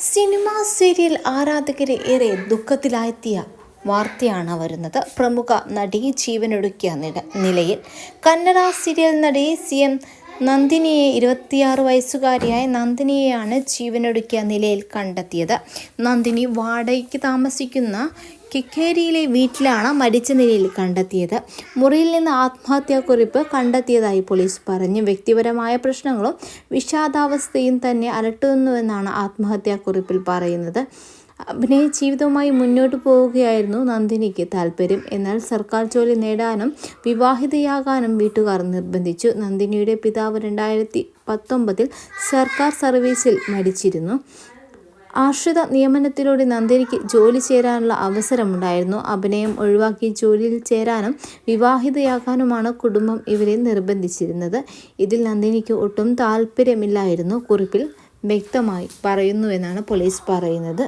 Cinema serial ആരാധകരെ ഏറെ ദുഃഖത്തിലായെത്തിയ വാർത്തയാണ് വരുന്നത്. പ്രമുഖ നടി ജീവനൊടുക്കിയ നില- നിലയിൽ കന്നഡ സീരിയൽ നടി സി എം നന്ദിനിയെ ഇരുപത്തിയാറ് വയസ്സുകാരിയായ നന്ദിനിയെയാണ് ജീവനൊടുക്കിയ നിലയിൽ കണ്ടെത്തിയത്. നന്ദിനി വാടകയ്ക്ക് താമസിക്കുന്ന കിക്കേരിയിലെ വീട്ടിലാണ് മരിച്ച നിലയിൽ കണ്ടെത്തിയത്. മുറിയിൽ നിന്ന് ആത്മഹത്യാക്കുറിപ്പ് കണ്ടെത്തിയതായി പോലീസ് പറഞ്ഞു. വ്യക്തിപരമായ പ്രശ്നങ്ങളും വിഷാദാവസ്ഥയും തന്നെ അലട്ടുന്നുവെന്നാണ് ആത്മഹത്യാക്കുറിപ്പിൽ പറയുന്നത്. അഭിനയ ജീവിതവുമായി മുന്നോട്ട് പോവുകയായിരുന്നു നന്ദിനിക്ക് താല്പര്യം. എന്നാൽ സർക്കാർ ജോലി നേടാനും വിവാഹിതയാകാനും വീട്ടുകാർ നിർബന്ധിച്ചു. നന്ദിനിയുടെ പിതാവ് രണ്ടായിരത്തി പത്തൊമ്പതിൽ സർക്കാർ സർവീസിൽ മരിച്ചിരുന്നു ആശ്രിത നിയമനത്തിലൂടെ നന്ദിനിക്ക് ജോലി ചേരാനുള്ള അവസരമുണ്ടായിരുന്നു. അഭിനയം ഒഴിവാക്കി ജോലിയിൽ ചേരാനും വിവാഹിതയാകാനുമാണ് കുടുംബം ഇവരെ നിർബന്ധിച്ചിരുന്നത്. ഇതിൽ നന്ദിനിക്ക് ഒട്ടും താല്പര്യമില്ലായിരുന്നു. കുറിപ്പിൽ വ്യക്തമായി പറയുന്നുവെന്നാണ് പോലീസ് പറയുന്നത്.